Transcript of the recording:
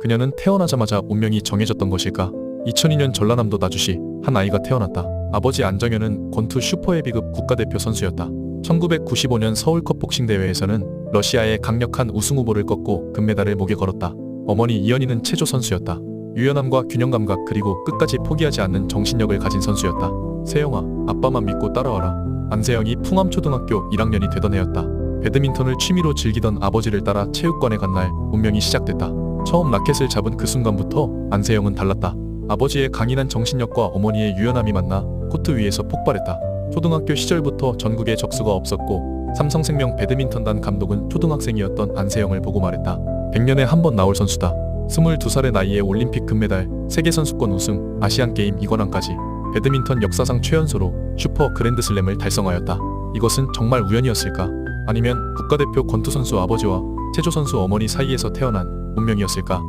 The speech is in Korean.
그녀는 태어나자마자 운명이 정해졌던 것일까? 2002년 전라남도 나주시 한 아이가 태어났다. 아버지 안정현은 권투 슈퍼헤비급 국가대표 선수였다. 1995년 서울컵 복싱 대회에서는 러시아의 강력한 우승 후보를 꺾고 금메달을 목에 걸었다. 어머니 이연희는 체조 선수였다. 유연함과 균형 감각 그리고 끝까지 포기하지 않는 정신력을 가진 선수였다. 세영아, 아빠만 믿고 따라와라. 안세영이 풍암초등학교 1학년이 되던 해였다. 배드민턴을 취미로 즐기던 아버지를 따라 체육관에 간 날 운명이 시작됐다. 처음 라켓을 잡은 그 순간부터 안세영은 달랐다. 아버지의 강인한 정신력과 어머니의 유연함이 만나 코트 위에서 폭발했다. 초등학교 시절부터 전국에 적수가 없었고 삼성생명 배드민턴단 감독은 초등학생이었던 안세영을 보고 말했다. 100년에 한 번 나올 선수다. 22살의 나이에 올림픽 금메달, 세계선수권 우승, 아시안게임 이관왕까지 배드민턴 역사상 최연소로 슈퍼 그랜드슬램을 달성하였다. 이것은 정말 우연이었을까? 아니면 국가대표 권투선수 아버지와 체조선수 어머니 사이에서 태어난 운명이었을까?